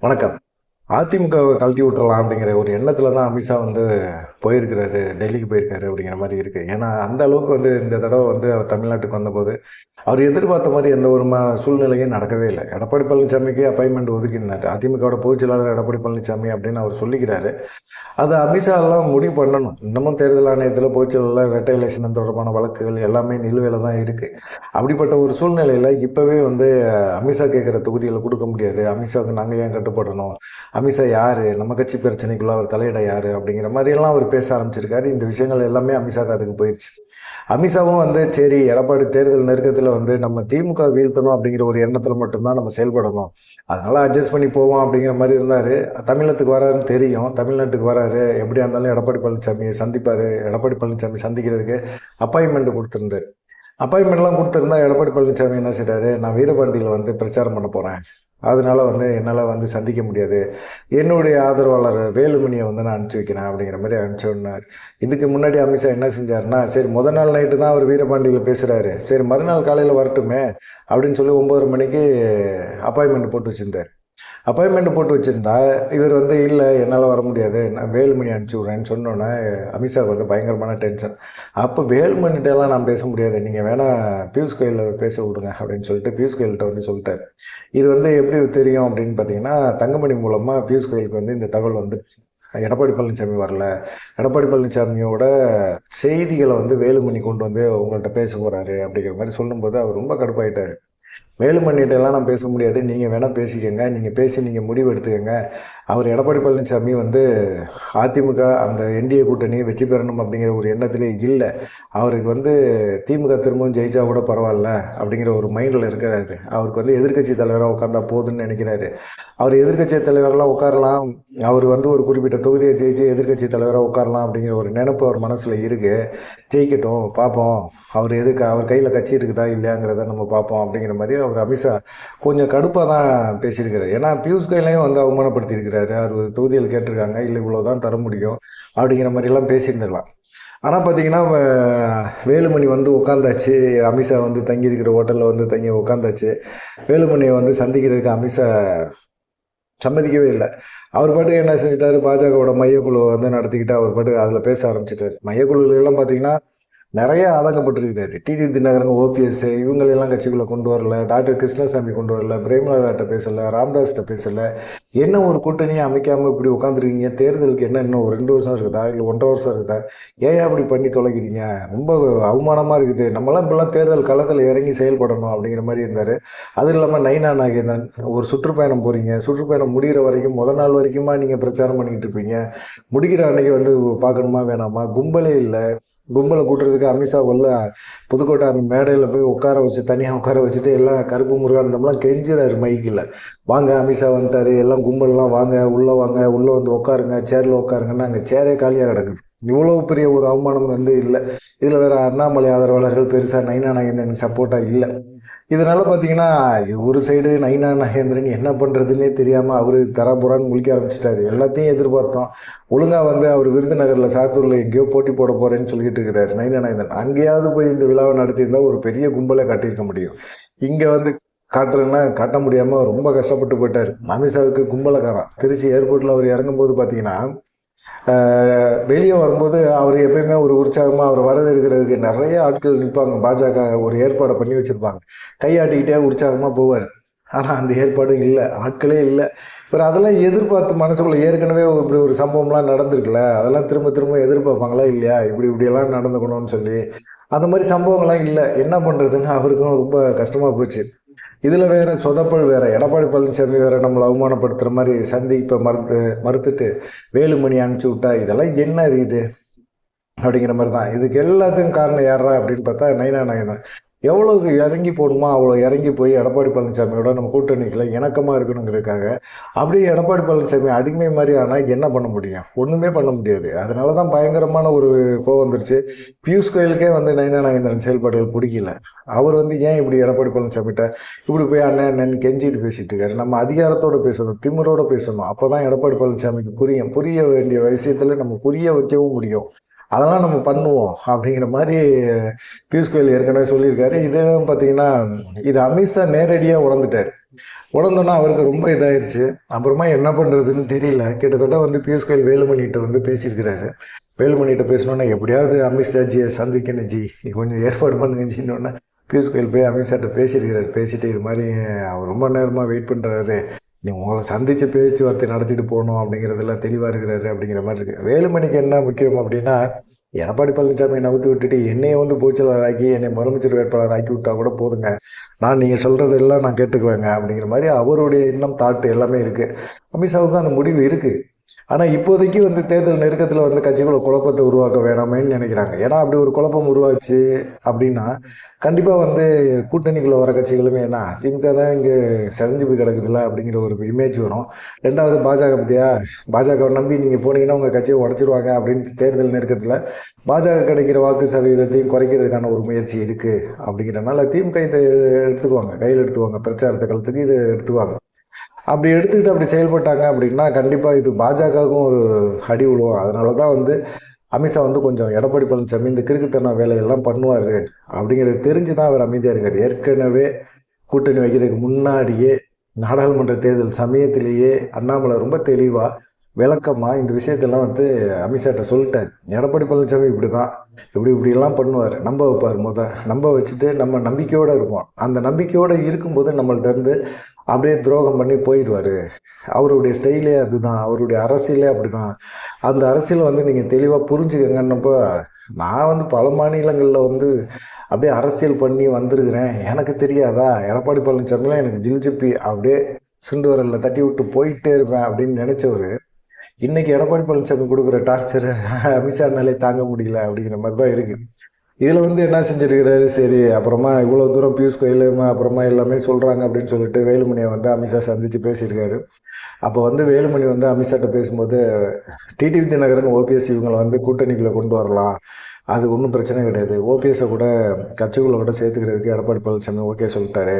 வணக்கம். அதிமுகவை கழட்டி விட்டுறலாம் அப்படிங்கிற ஒரு எண்ணத்தில் தான் அமித்ஷா வந்து போயிருக்கிறாரு டெல்லிக்கு போயிருக்காரு அப்படிங்கிற மாதிரி இருக்குது ஏன்னா அந்த அளவுக்கு வந்து இந்த தடவை வந்து அவர் தமிழ்நாட்டுக்கு வந்தபோது அவர் எதிர்பார்த்த மாதிரி எந்த ஒரு ம சூழ்நிலையும் நடக்கவே இல்லை. எடப்பாடி பழனிசாமிக்கு அப்பாயின்மெண்ட் ஒதுக்கினார். அதிமுகவோட பொதுச்செயலாளர் எடப்பாடி பழனிசாமி அப்படின்னு அவர் சொல்லிக்கிறாரு. அது அமித்ஷாலாம் முடிவு பண்ணணும். இன்னமும் தேர்தல் ஆணையத்தில் பொதுச்செயலாளர் ரெட்டை எலெக்ஷன் தொடர்பான வழக்குகள் எல்லாமே நிலுவையில் தான் இருக்குது அப்படிப்பட்ட ஒரு சூழ்நிலையில் இப்போவே வந்து அமித்ஷா கேட்குற தொகுதியில் கொடுக்க முடியாது. அமித்ஷாவுக்கு நாங்கள் ஏன் கட்டுப்படணும்? அமித்ஷா யார்? நம்ம கட்சி பிரச்சனைக்குள்ளே அவர் தலையிட யார்? அப்படிங்கிற மாதிரியெல்லாம் அவர் பேச ஆரம்பிச்சிருக்காரு. இந்த விஷயங்கள் எல்லாமே அமித்ஷா காதுக்கு போயிடுச்சு அமித்ஷாவும் வந்து சரி எடப்பாடி தேர்தல் நெருக்கத்தில் வந்து நம்ம திமுக வீழ்த்தணும் அப்படிங்கிற ஒரு எண்ணத்தில் மட்டும்தான் நம்ம செயல்படணும். அதனால் அட்ஜஸ்ட் பண்ணி போவோம் அப்படிங்கிற மாதிரி இருந்தார். தமிழகத்துக்கு வராருன்னு தெரியும். தமிழ்நாட்டுக்கு வராரு. எப்படியா இருந்தாலும் எடப்பாடி பழனிசாமியை சந்திப்பார். எடப்பாடி பழனிசாமி சந்திக்கிறதுக்கு அப்பாயின்மெண்ட் கொடுத்துருந்தார். அப்பாயின்மெண்ட்லாம் கொடுத்துருந்தா எடப்பாடி பழனிசாமி என்ன செய்கிறாரு நான் வீரபாண்டியில் வந்து பிரச்சாரம் பண்ண போகிறேன் அதனால வந்து என்னால் வந்து சந்திக்க முடியாது. என்னுடைய ஆதரவாளர் வேலுமணியை வந்து நான் அனுப்பிச்சி வைக்கிறேன் அப்படிங்கிற மாதிரி அனுப்பிச்சி விடனார் இதுக்கு முன்னாடி அமித்ஷா என்ன செஞ்சாருன்னா சரி முதல் நாள் நைட்டு தான் அவர் வீரபாண்டியில் பேசுகிறாரு சரி மறுநாள் காலையில் வரட்டுமே அப்படின்னு சொல்லி ஒம்பது மணிக்கு அப்பாயின்மெண்ட் போட்டு வச்சுருந்தார். அப்பாயின்மெண்ட் போட்டு வச்சுருந்தா இவர் வந்து இல்லை என்னால் வர முடியாது. நான் வேலுமணி அனுப்பிச்சி விட்றேன்னு சொன்னோன்னே அமித்ஷாவுக்கு வந்து பயங்கரமான டென்ஷன் அப்போ வேலுமணிகிட்டலாம் நான் பேச முடியாது. நீங்கள் வேணால் பியூஷ் கோயிலில் பேச விடுங்க அப்படின்னு சொல்லிட்டு பியூஷ் கோயில்கிட்ட வந்து சொல்லிட்டார். இது வந்து எப்படி தெரியும் அப்படின்னு பார்த்தீங்கன்னா தங்கமணி மூலமாக பியூஷ் கோயிலுக்கு வந்து இந்த தகவல் வந்து எடப்பாடி பழனிசாமி வரல. எடப்பாடி பழனிசாமியோட செய்திகளை வந்து வேலுமணி கொண்டு வந்து உங்கள்கிட்ட பேச போகிறாரு அப்படிங்கிற மாதிரி சொல்லும்போது அவர் ரொம்ப கடுப்பாயிட்டார். வேலுமணிகிட்டலாம் நான் பேச முடியாது. நீங்கள் வேணால் பேசிக்கோங்க. நீங்கள் பேசி நீங்கள் முடிவு எடுத்துக்கோங்க. அவர் எடப்பாடி பழனிசாமி வந்து அதிமுக அந்த என்டிஏ கூட்டணியை வெற்றி பெறணும் அப்படிங்கிற ஒரு எண்ணத்திலே இல்லை. அவருக்கு வந்து திமுக திரும்பவும் ஜெயிச்சா கூட பரவாயில்ல அப்படிங்கிற ஒரு மைண்டில் இருக்கிறாரு. அவருக்கு வந்து எதிர்க்கட்சி தலைவராக உட்காந்தா போதுன்னு நினைக்கிறாரு. அவர் எதிர்க்கட்சி தலைவரெல்லாம் உட்காரலாம். அவர் வந்து ஒரு குறிப்பிட்ட தொகுதியை ஜெயிச்சு எதிர்க்கட்சி தலைவராக உட்காரலாம் அப்படிங்கிற ஒரு நினைப்பு அவர் மனசில் இருக்குது ஜெயிக்கட்டும் பார்ப்போம் அவர் எதுக்கு அவர் கையில் கட்சி இருக்குதா இல்லையாங்கிறத நம்ம பார்ப்போம் அப்படிங்கிற மாதிரி அவர் அமித்ஷா கொஞ்சம் கடுப்பாக தான் பேசியிருக்காரு ஏன்னா பியூஷ் கோயலையும் வந்து கேட்டிருக்கிறாரு. அறுபது தொகுதிகள் கேட்டிருக்காங்க. இல்லை இவ்வளோ தான் தர முடியும். அப்படிங்கிற மாதிரிலாம் பேசியிருந்துடலாம் ஆனால் பார்த்தீங்கன்னா வேலுமணி வந்து உட்காந்தாச்சு அமித்ஷா வந்து தங்கியிருக்கிற ஹோட்டலில் வந்து தங்கி உட்காந்தாச்சு வேலுமணியை வந்து சந்திக்கிறதுக்கு அமித்ஷா சம்மதிக்கவே இல்லை. அவர் பாட்டுக்கு என்ன செஞ்சிட்டாரு? பாஜகவோட மையக்குழுவை வந்து நடத்திக்கிட்டு அவர் பாட்டுக்கு அதில் பேச ஆரம்பிச்சிட்டாரு. மையக்குழுலாம் பார்த்தீங்கன்னா நிறைய ஆதங்கப்பட்டிருக்கிறாரு டிடி தினகரன் ஓபிஎஸ் இவங்களெல்லாம் கட்சிக்குள்ளே கொண்டு வரல. டாக்டர் கிருஷ்ணசாமி கொண்டு வரல. பிரேமலதாட்ட பேசலை ராம்தாஸ்கிட்ட பேசலை. என்ன ஒரு கூட்டணியை அமைக்காமல் இப்படி உட்காந்துருக்கீங்க தேர்தலுக்கு என்ன இன்னும் ஒரு ரெண்டு வருஷம் இருக்குதா? இல்லை ஒன்றரை வருஷம் இருக்குதா? ஏன் அப்படி பண்ணி தொலைக்கிறீங்க? ரொம்ப அவமானமாக இருக்குது. நம்மளாம் இப்பெல்லாம் தேர்தல் களத்தில் இறங்கி செயல்படணும் அப்படிங்கிற மாதிரி இருந்தார். அதுவும் இல்லாமல் நைனா நாகேந்திரன் ஒரு சுற்றுப்பயணம் போகிறீங்க சுற்றுப்பயணம் முடிகிற வரைக்கும் முதல் நாள் வரைக்குமா நீங்கள் பிரச்சாரம் பண்ணிக்கிட்டு இருப்பீங்க? முடிக்கிற அன்னைக்கு வந்து பார்க்கணுமா வேணாமா? கும்பலே இல்லை. கும்பலை கூட்டுறதுக்கு அமித்ஷா உள்ள புதுக்கோட்டை அந்த மேடையில் போய் உட்கார வச்சு தனியாக உட்கார வச்சுட்டு எல்லாம் கருப்பு முருகானந்தம்லாம் கெஞ்சுறாரு மைக்கில் வாங்க அமித்ஷா வந்துட்டார். எல்லாம் கும்பல்லாம் வாங்க உள்ளே வாங்க உள்ளே வந்து உட்காருங்க சேரில் உட்காருங்கன்னா அங்கே சேரே காலியாக கிடக்குது. இவ்வளோ பெரிய ஒரு அவமானம் வந்து இல்லை. இதில் வேறு அண்ணாமலை ஆதரவாளர்கள் பெருசாக நைனா நாகேந்திரன் சப்போர்ட்டாக இல்லை. இதனால் பார்த்தீங்கன்னா ஒரு சைடு நைனா நகேந்திரன் என்ன பண்ணுறதுன்னே தெரியாமல் அவர் தரப்புறான்னு முழிக்க ஆரம்பிச்சிட்டாரு. எல்லாத்தையும் எதிர்பார்த்தோம். ஒழுங்காக வந்து அவர் விருதுநகரில் சாத்தூரில் எங்கேயோ போட்டி போட போகிறேன்னு சொல்லிட்டு இருக்கிறாரு நைனா நகேந்திரன். அங்கேயாவது போய் இந்த விழாவை நடத்தியிருந்தால் ஒரு பெரிய கும்பலை காட்டியிருக்க முடியும். இங்கே வந்து காட்டுறேன்னா காட்ட முடியாமல் ரொம்ப கஷ்டப்பட்டு போயிட்டார். அமித்ஷாவுக்கு கும்பலை காணாம். திருச்சி ஏர்போர்ட்டில் அவர் இறங்கும்போது பார்த்தீங்கன்னா வெளியே வரும்போது அவர் எப்பயுமே ஒரு உற்சாகமாக அவர் வரவேற்கிறதுக்கு நிறைய ஆட்கள் நிற்பாங்க. பாஜக ஒரு ஏற்பாடை பண்ணி வச்சுருப்பாங்க. கையாட்டிக்கிட்டே உற்சாகமாக போவார். ஆனால் அந்த ஏற்பாடும் இல்லை. ஆட்களே இல்லை. இப்போ அதெல்லாம் எதிர்பார்த்து மனசுக்குள்ளே ஏற்கனவே இப்படி ஒரு சம்பவம்லாம் நடந்திருக்குல்ல? அதெல்லாம் திரும்ப திரும்ப எதிர்பார்ப்பாங்களா இல்லையா? இப்படி இப்படியெல்லாம் நடந்துக்கணும்னு சொல்லி. அந்த மாதிரி சம்பவங்கள்லாம் இல்லை. என்ன பண்ணுறதுன்னு அவருக்கும் ரொம்ப கஷ்டமாக போச்சு. இதில் வேறு சொதப்பல் வேறு எடப்பாடி பழனிசாமி வேறு நம்மளை அவமானப்படுத்துகிற மாதிரி சந்திப்பை மறுத்து மறுத்துட்டு வேலுமணி அனுப்பிச்சி விட்டா இதெல்லாம் என்ன இது அப்படிங்கிற மாதிரி தான் இதுக்கு எல்லாத்துக்கும் காரணம் யாரா அப்படின்னு பார்த்தா நைனா நாயகன் எவ்வளோக்கு இறங்கி போகணுமோ? அவ்வளோ இறங்கி போய் எடப்பாடி பழனிசாமியோட நம்ம கூட்டணிக்கில் இணக்கமாக இருக்கணுங்கிறதுக்காக. அப்படியே எடப்பாடி பழனிசாமி அடிமை மாதிரி ஆனால் என்ன பண்ண முடியும்? ஒன்றுமே பண்ண முடியாது. அதனால தான் பயங்கரமான ஒரு கோவம் வந்துருச்சு. பியூஷ் கோயிலுக்கே வந்து நைனா நாகேந்திரன் செயல்பாடுகள் பிடிக்கல. அவர் வந்து ஏன் இப்படி எடப்பாடி பழனிசாமிகிட்ட இப்படி போய் அண்ணன் அண்ணன் கெஞ்சிட்டு பேசிட்டு இருக்காரு? நம்ம அதிகாரத்தோடு பேசணும் திமிரோட பேசணும். அப்போ தான் எடப்பாடி பழனிசாமிக்கு புரியும். புரிய வேண்டிய விஷயத்தில் நம்ம புரிய வைக்கவும் முடியும். அதெல்லாம் நம்ம பண்ணுவோம் அப்படிங்கிற மாதிரி பியூஷ் கோயல் ஏற்கனவே சொல்லியிருக்காரு. இதெல்லாம் பார்த்தீங்கன்னா இது அமித்ஷா நேரடியாக உணர்ந்துட்டார். உணர்ந்தோன்னா அவருக்கு ரொம்ப இதாயிருச்சு. அப்புறமா என்ன பண்ணுறதுன்னு தெரியல. கிட்டத்தட்ட வந்து பியூஷ் கோயல் வேலுமணிகிட்ட வந்து பேசியிருக்கிறாரு. வேலுமணிகிட்ட பேசணுன்னா எப்படியாவது அமித்ஷா ஜியை சந்திக்கணும் ஜி. நீ கொஞ்சம் ஏற்பாடு பண்ணுங்க ஜின்னு பியூஷ் கோயல் போய் அமித்ஷாட்ட பேசியிருக்கிறாரு. பேசிட்டு இது மாதிரி அவர் ரொம்ப நேரமாக வெயிட் பண்ணுறாரு நீ உங்களை சந்தித்து பேச்சுவார்த்தை நடத்திட்டு போகணும் அப்படிங்கிறதெல்லாம் தெளிவாக இருக்கிறாரு அப்படிங்கிற மாதிரி இருக்குது வேலுமணிக்கு என்ன முக்கியம் அப்படின்னா எடப்பாடி பழனிசாமி நவுத்து விட்டுட்டு என்னையை வந்து பூச்சலாராக்கி என்னை முதலமைச்சர் வேட்பாளர் ஆக்கி விட்டா கூட போதுங்க. நான் நீங்கள் சொல்கிறதெல்லாம் நான் கேட்டுக்குவேங்க அப்படிங்கிற மாதிரி அவருடைய எண்ணம் தாட்டு எல்லாமே இருக்குது அமித்ஷாவுக்கு அந்த முடிவு இருக்குது ஆனால் இப்போதைக்கு வந்து தேர்தல் நெருக்கத்தில் வந்து கட்சிக்குள்ள குழப்பத்தை உருவாக்க வேணாமேன்னு நினைக்கிறாங்க. ஏன்னா அப்படி ஒரு குழப்பம் உருவாச்சு அப்படின்னா கண்டிப்பாக வந்து கூட்டணிக்குள்ளே வர கட்சிகளுமே என்ன திமுக தான் இங்கே செதஞ்சு போய் கிடக்குதுல்ல அப்படிங்கிற ஒரு இமேஜ் வரும். ரெண்டாவது பாஜக பற்றியா பாஜகவை நம்பி நீங்கள் போனீங்கன்னா உங்கள் கட்சியை உடச்சிருவாங்க அப்படின்னு தேர்தல் நெருக்கத்தில் பாஜக கிடைக்கிற வாக்கு சதவீதத்தையும் குறைக்கிறதுக்கான ஒரு முயற்சி இருக்குது அப்படிங்கிறனால திமுக இதை எடுத்துக்குவாங்க கையில் எடுத்துக்குவாங்க பிரச்சாரத்தை காலத்துக்கு இதை எடுத்துக்குவாங்க. அப்படி எடுத்துக்கிட்டு அப்படி செயல்பட்டாங்க அப்படின்னா கண்டிப்பாக இது பாஜகவுக்கும் ஒரு அடி விழுவோம் அதனால தான் வந்து அமித்ஷா வந்து கொஞ்சம் எடப்பாடி பழனிசாமி இந்த கிறுக்குத்தனம் வேலையெல்லாம் பண்ணுவார் அப்படிங்கிறது தெரிஞ்சு தான் அவர் அமைதியாக இருக்கார். ஏற்கனவே கூட்டணி வைக்கிறதுக்கு முன்னாடியே நாடாளுமன்ற தேர்தல் சமயத்திலேயே அண்ணாமலை ரொம்ப தெளிவாக விளக்கமாக இந்த விஷயத்தெல்லாம் வந்து அமித்ஷாட்ட சொல்லிட்டார். எடப்பாடி பழனிசாமி இப்படி தான் இப்படி இப்படிலாம் பண்ணுவார். நம்ப வைப்பார் முத. நம்ப வச்சுட்டு நம்ம நம்பிக்கையோடு இருப்போம். அந்த நம்பிக்கையோடு இருக்கும்போது நம்மள்ட்ட இருந்து அப்படியே துரோகம் பண்ணி போயிடுவார். அவருடைய ஸ்டைலே அதுதான். அவருடைய அரசியலே அப்படி தான் அந்த அரசியலை வந்து நீங்கள் தெளிவாக புரிஞ்சுக்கங்கன்னப்போ நான் வந்து பல மாநிலங்களில் வந்து அப்படியே அரசியல் பண்ணி வந்திருக்கிறேன். எனக்கு தெரியாதா? எடப்பாடி பழனிசாமிலாம் எனக்கு ஜில்ஜிப்பி அப்படியே சிண்டு வரலில் தட்டி விட்டு போயிட்டே இருப்பேன் அப்படின்னு நினச்சவர் இன்றைக்கி எடப்பாடி பழனிசாமி கொடுக்குற டார்ச்சரை அமித்ஷானாலே தாங்க முடியல அப்படிங்கிற மாதிரி தான் இருக்குது இதில் வந்து என்ன செஞ்சுருக்கிறாரு? சரி அப்புறமா இவ்வளோ தூரம் பியூஷ் கோயில் அப்புறமா எல்லாமே சொல்கிறாங்க அப்படின்னு சொல்லிட்டு வேலுமணியை வந்து அமித்ஷா சந்தித்து பேசியிருக்காரு. அப்போ வந்து வேலுமணி வந்து அமித்ஷாட்ட பேசும்போது டிடிவி தினகரன் ஓபிஎஸ் இவங்களை வந்து கூட்டணிக்குள்ளே கொண்டு வரலாம். அது ஒன்றும் பிரச்சனை கிடையாது. ஓபிஎஸை கூட கட்சிக்குள்ளே கூட சேர்த்துக்கிறதுக்கு எடப்பாடி பழனிசாமி ஓகே சொல்லிட்டாரு.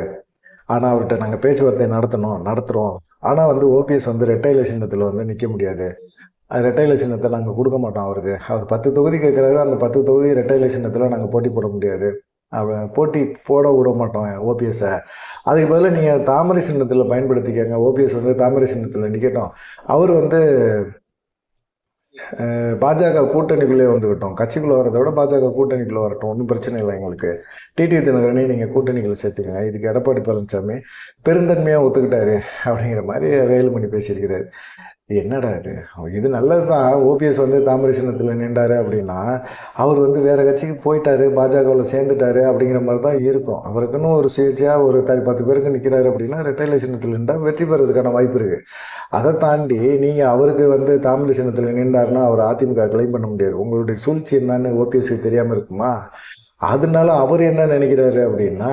ஆனால் அவர்கிட்ட நாங்கள் பேச்சுவார்த்தை நடத்தணும் நடத்துகிறோம் ஆனால் வந்து ஓபிஎஸ் வந்து ரெட்டையில சின்னத்தில் வந்து நிற்க முடியாது. அது ரெட்டையில நாங்கள் கொடுக்க மாட்டோம் அவருக்கு. அவர் பத்து தொகுதி கேட்குறாரு அந்த பத்து தொகுதி ரெட்டையில சின்னத்தில் நாங்கள் போட்டி போட முடியாது. அவர் போட்டி போட விட மாட்டோம் ஓபிஎஸ்ஸை. அதுக்கு பதிலாக நீங்கள் தாமரை சின்னத்தில் பயன்படுத்திக்கங்க. ஓபிஎஸ் வந்து தாமரை சின்னத்தில் நிற்கட்டும் அவர் வந்து பாஜக கூட்டணிக்குள்ளே வந்துக்கிட்டோம் கட்சிக்குள்ளே வரதை விட பாஜக கூட்டணிக்குள்ளே வரட்டும். ஒன்றும் பிரச்சனை இல்லை எங்களுக்கு. டிடி தினகரனே நீங்கள் கூட்டணிக்குள்ளே சேர்த்துக்கங்க. இதுக்கு எடப்பாடி பழனிசாமி பெருந்தன்மையாக ஒத்துக்கிட்டாரு அப்படிங்கிற மாதிரி வேலுமணி பேசியிருக்கிறாரு. என்னடா இது? இது நல்லது தான் ஓபிஎஸ் வந்து தாமரை சின்னத்தில் நின்றாரு அப்படின்னா அவர் வந்து வேறு கட்சிக்கு போயிட்டாரு பாஜகவில் சேர்ந்துட்டாரு அப்படிங்கிற மாதிரி தான் இருக்கும். அவருக்குன்னு ஒரு சுயேட்சையாக ஒரு த பத்து பேருக்கு நிற்கிறாரு அப்படின்னா ரெட்டைலை சின்னத்தில் நின்றால் வெற்றி பெறதுக்கான வாய்ப்பு இருக்குது அதை தாண்டி நீங்கள் அவருக்கு வந்து தாமரை சின்னத்தில் நின்றாருன்னா அவர் அதிமுக கிளைம் பண்ண முடியாது. உங்களுடைய சூழ்ச்சி என்னன்னு ஓபிஎஸ்க்கு தெரியாமல் இருக்குமா? அதனால அவர் என்ன நினைக்கிறாரு அப்படின்னா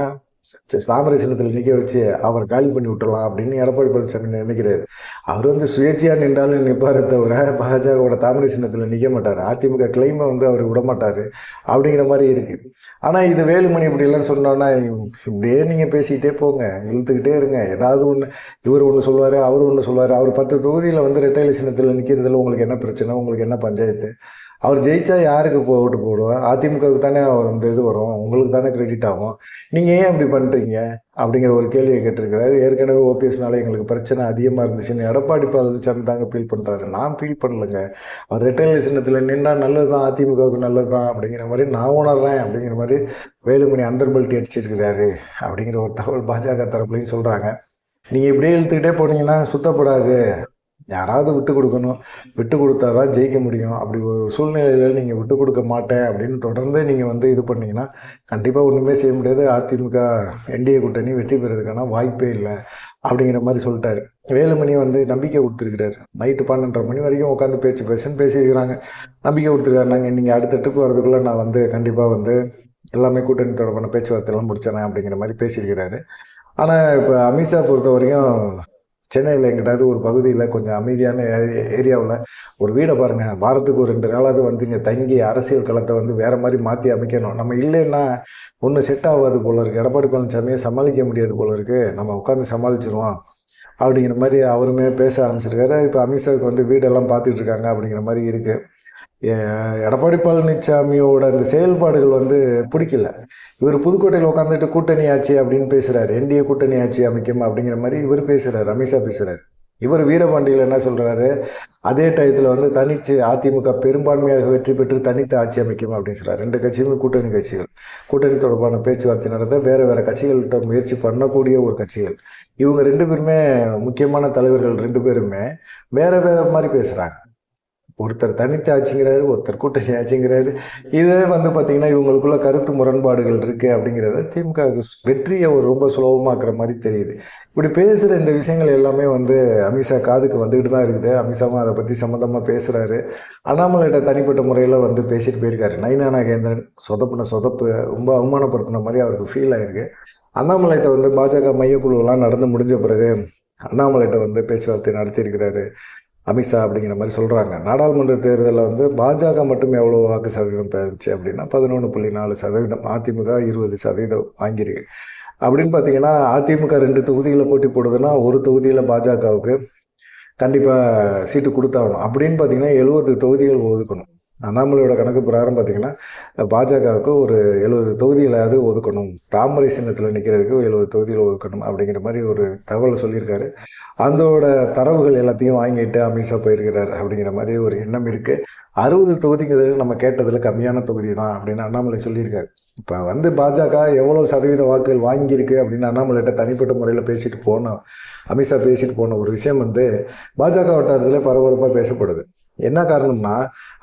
தாமரை சின்னத்தில் நிற்க வச்சு அவர் காலி பண்ணி விட்டுறலாம் அப்படின்னு எடப்பாடி பழனிசாமி நினைக்கிறாரு. அவர் வந்து சுயேட்சையாக நின்றாலும் நிற்பாரு தவிர பாஜகவோட தாமரை சின்னத்தில் நிற்க மாட்டார். அதிமுக கிளைமை வந்து அவர் விட மாட்டார் அப்படிங்கிற மாதிரி இருக்குது ஆனால் இது வேலுமணி இப்படிலாம் சொன்னோன்னா இப்படியே நீங்கள் பேசிக்கிட்டே போங்க இழுத்துக்கிட்டே இருங்க. ஏதாவது ஒன்று இவர் ஒன்று சொல்லுவார் அவர் ஒன்று சொல்லுவார். அவர் பத்து தொகுதியில் வந்து ரெட்டையில சின்னத்தில் நிற்கிறதுல உங்களுக்கு என்ன பிரச்சனை? உங்களுக்கு என்ன பஞ்சாயத்து? அவர் ஜெயிச்சா யாருக்கு போ ஓட்டு போடுவார்? அதிமுகவுக்கு தானே இந்த இது வரும். உங்களுக்கு தானே கிரெடிட் ஆகும். நீங்கள் ஏன் அப்படி பண்ணுறீங்க அப்படிங்கிற ஒரு கேள்வியை கேட்டிருக்கிறாரு. ஏற்கனவே ஓபிஎஸ்னால எங்களுக்கு பிரச்சனை அதிகமாக இருந்துச்சுன்னு எடப்பாடி பழனிசாமி தாங்க ஃபீல் பண்ணுறாரு நான் ஃபீல் பண்ணலைங்க. அவர் ரிட்டைல் சின்னத்தில் நின்னா நல்லது தான் அதிமுகவுக்கு நல்லது தான் அப்படிங்கிற மாதிரி நான் உணர்றேன் அப்படிங்கிற மாதிரி வேலுமணி அந்தர்பல்ட்டி அடிச்சிருக்கிறாரு அப்படிங்கிற ஒரு தகவல் பாஜக தரப்புலையும் சொல்கிறாங்க நீங்கள் இப்படியே இழுத்துக்கிட்டே போனீங்கன்னா சுத்தப்படாது. யாராவது விட்டு கொடுக்கணும். விட்டு கொடுத்தா தான் ஜெயிக்க முடியும். அப்படி ஒரு சூழ்நிலையில் நீங்கள் விட்டு கொடுக்க மாட்டேன் அப்படின்னு தொடர்ந்து நீங்கள் வந்து இது பண்ணிங்கன்னா கண்டிப்பாக ஒன்றுமே செய்ய முடியாது. அதிமுக என்டிஏ கூட்டணி வெற்றி பெறதுக்கான வாய்ப்பே இல்லை அப்படிங்கிற மாதிரி சொல்லிட்டாரு. வேலுமணி வந்து நம்பிக்கை கொடுத்துருக்கிறாரு. நைட்டு பன்னெண்டரை மணி வரைக்கும் உட்காந்து பேச்சு பேசுன்னு பேசியிருக்கிறாங்க. நம்பிக்கை கொடுத்துருக்காரு நாங்கள் நீங்கள் அடுத்த ட்ரிப் வரதுக்குள்ளே நான் வந்து கண்டிப்பாக வந்து எல்லாமே கூட்டணி தொடர்பான பேச்சுவார்த்தைலாம் முடிச்சிடறேன் அப்படிங்கிற மாதிரி பேசியிருக்கிறாரு. ஆனால் இப்போ அமித்ஷா பொறுத்த வரைக்கும் சென்னையில் எங்கிட்டாவது ஒரு பகுதியில் கொஞ்சம் அமைதியான ஏரியாவில் ஒரு வீடை பாருங்கள் வாரத்துக்கு ஒரு ரெண்டு நாளாவது வந்து இங்கே தங்கி அரசியல் களத்தை வந்து வேறு மாதிரி மாற்றி அமைக்கணும். நம்ம இல்லைன்னா ஒன்று செட் ஆகாது போல இருக்குது எடப்பாடி பழனிசாமியை சமாளிக்க முடியாது போல இருக்குது நம்ம உட்காந்து சமாளிச்சிருவோம். அப்படிங்கிற மாதிரி அவருமே பேச ஆரம்பிச்சிருக்காரு. இப்போ அமித்ஷாவுக்கு வந்து வீடெல்லாம் பார்த்துட்ருக்காங்க அப்படிங்கிற மாதிரி இருக்குது எடப்பாடி பழனிசாமியோட அந்த செயல்பாடுகள் வந்து பிடிக்கல. இவர் புதுக்கோட்டையில் உட்காந்துட்டு கூட்டணி ஆட்சி அப்படின்னு பேசுகிறார் என்டிஏ கூட்டணி ஆட்சி அமைக்கும் அப்படிங்கிற மாதிரி இவர் பேசுகிறார் அமித்ஷா பேசுகிறார் இவர் வீரபாண்டியில் என்ன சொல்கிறாரு அதே டயத்தில் வந்து தனிச்சு அதிமுக பெரும்பான்மையாக வெற்றி பெற்று தனித்து ஆட்சி அமைக்கும் அப்படின்னு சொல்கிறார் ரெண்டு கட்சியுமே கூட்டணி கட்சிகள். கூட்டணி தொடர்பான பேச்சுவார்த்தை நடந்த வேறு வேறு கட்சிகள்கிட்ட முயற்சி பண்ணக்கூடிய ஒரு கட்சிகள். இவங்க ரெண்டு பேருமே முக்கியமான தலைவர்கள் ரெண்டு பேருமே வேறு வேறு மாதிரி பேசுகிறாங்க ஒருத்தர் தனித்து ஆச்சுங்கிறாரு ஒருத்தர் கூட்டணி ஆச்சுங்கிறாரு இதே வந்து பார்த்தீங்கன்னா இவங்களுக்குள்ள கருத்து முரண்பாடுகள் இருக்குது அப்படிங்கிறத திமுக வெற்றியை ஒரு ரொம்ப சுலபமாக்குற மாதிரி தெரியுது. இப்படி பேசுகிற இந்த விஷயங்கள் எல்லாமே வந்து அமித்ஷா காதுக்கு வந்துக்கிட்டு தான் இருக்குது. அமித்ஷாவும் அதை பற்றி சம்மந்தமாக பேசுகிறாரு அண்ணாமலையிட்ட தனிப்பட்ட முறையில் வந்து பேசிட்டு போயிருக்காரு. நைனா நாகேந்திரன் சொதப்புன சொதப்பு ரொம்ப அவமானப்படுத்தின மாதிரி அவருக்கு ஃபீல் ஆயிருக்கு. அண்ணாமலைகிட்ட வந்து பாஜக மையக்குழுவெல்லாம் நடந்து முடிஞ்ச பிறகு அண்ணாமலைகிட்ட வந்து பேச்சுவார்த்தை நடத்தியிருக்கிறாரு. அமித்ஷா அப்படிங்கிற மாதிரி சொல்கிறாங்க நாடாளுமன்ற தேர்தலில் வந்து பாஜக மட்டும் எவ்வளோ வாக்கு சதவீதம் பெறுச்சு அப்படின்னா பதினொன்று புள்ளி நாலு சதவீதம் அதிமுக இருபது சதவீதம் வாங்கியிருக்கு. அப்படின்னு பார்த்தீங்கன்னா அதிமுக ரெண்டு தொகுதியில் போட்டி போடுதுன்னா ஒரு தொகுதியில் பாஜகவுக்கு கண்டிப்பாக சீட்டு கொடுத்தாகணும். அப்படின்னு பார்த்தீங்கன்னா எழுபது தொகுதிகள் ஒதுக்கணும். அண்ணாமலையோட கணக்கு பிரகாரம் பார்த்தீங்கன்னா பாஜகவுக்கு ஒரு எழுபது தொகுதிகளாவது ஒதுக்கணும். தாமரை சின்னத்தில் நிற்கிறதுக்கு எழுபது தொகுதிகள் ஒதுக்கணும் அப்படிங்கிற மாதிரி ஒரு தகவலை சொல்லியிருக்காரு. அதோட தரவுகள் எல்லாத்தையும் வாங்கிட்டு அமித்ஷா போயிருக்கிறார் அப்படிங்கிற மாதிரி ஒரு எண்ணம் இருக்குது அறுபது தொகுதிங்கிறது நம்ம கேட்டதில் கம்மியான தொகுதி தான் அப்படின்னு அண்ணாமலை சொல்லியிருக்காரு. இப்போ வந்து பாஜக எவ்வளோ சதவீத வாக்குகள் வாங்கியிருக்கு அப்படின்னு அண்ணாமலைகிட்ட தனிப்பட்ட முறையில் பேசிட்டு போனோம் அமித்ஷா பேசிட்டு போன ஒரு விஷயம் வந்து பாஜக வட்டாரத்தில் பரபரப்பாக பேசப்படுது. என்ன காரணம்னா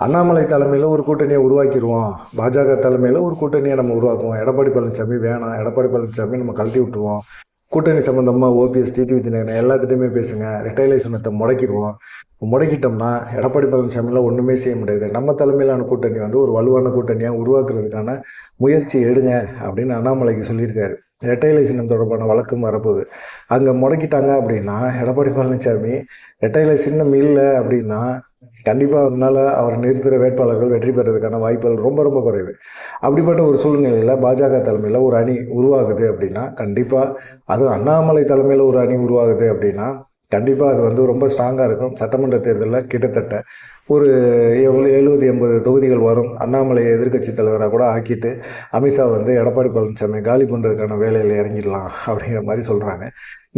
அண்ணாமலை தலைமையில் ஒரு கூட்டணியை உருவாக்கிடுவோம் பாஜக தலைமையில் ஒரு கூட்டணியை நம்ம உருவாக்குவோம். எடப்பாடி பழனிசாமி வேணாம். எடப்பாடி பழனிசாமி நம்ம கழட்டி விட்டுருவோம். கூட்டணி சம்மந்தமாக ஓபிஎஸ் டிடிவி தினகரன் எல்லாத்திட்டையுமே பேசுங்க. ரிட்டைலேஷனத்தை முடக்கிடுவோம் முடக்கிட்டோம்னா எடப்பாடி பழனிசாமியில் ஒன்றுமே செய்ய முடியாது. நம்ம தலைமையிலான கூட்டணி வந்து ஒரு வலுவான கூட்டணியாக உருவாக்குறதுக்கான முயற்சி எடுங்க அப்படின்னு அண்ணாமலைக்கு சொல்லியிருக்காரு. சின்னம் தொடர்பான வழக்கம் வரப்போகுது. அங்கே முடக்கிட்டாங்க அப்படின்னா எடப்பாடி பழனிசாமி ரெட்டையில சின்னம் இல்லை அப்படின்னா கண்டிப்பாக அதனால் அவர் நிறுத்துகிற வேட்பாளர்கள் வெற்றி பெறதுக்கான வாய்ப்புகள் ரொம்ப ரொம்ப குறைவு. அப்படிப்பட்ட ஒரு சூழ்நிலையில் பாஜக தலைமையில் ஒரு அணி உருவாகுது அப்படின்னா கண்டிப்பாக அது அண்ணாமலை தலைமையில் ஒரு அணி உருவாகுது அப்படின்னா கண்டிப்பாக அது வந்து ரொம்ப ஸ்ட்ராங்காக இருக்கும். சட்டமன்ற தேர்தலில் கிட்டத்தட்ட ஒரு எவ்வளோ எழுபது எண்பது தொகுதிகள் வரும். அண்ணாமலையை எதிர்க்கட்சி தலைவராக கூட ஆக்கிட்டு அமித்ஷா வந்து எடப்பாடி பழனிசாமி காலி பண்ணுறதுக்கான வேலையில் இறங்கிடலாம் அப்படிங்கிற மாதிரி சொல்கிறாங்க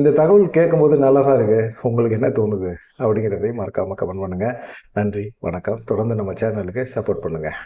இந்த தகவல் கேட்கும்போது நல்லா தான் இருக்குது உங்களுக்கு என்ன தோணுது அப்படிங்கிறதையும் மறக்காமல் கமெண்ட் பண்ணுங்கள் நன்றி வணக்கம். தொடர்ந்து நம்ம சேனலுக்கு சப்போர்ட் பண்ணுங்கள்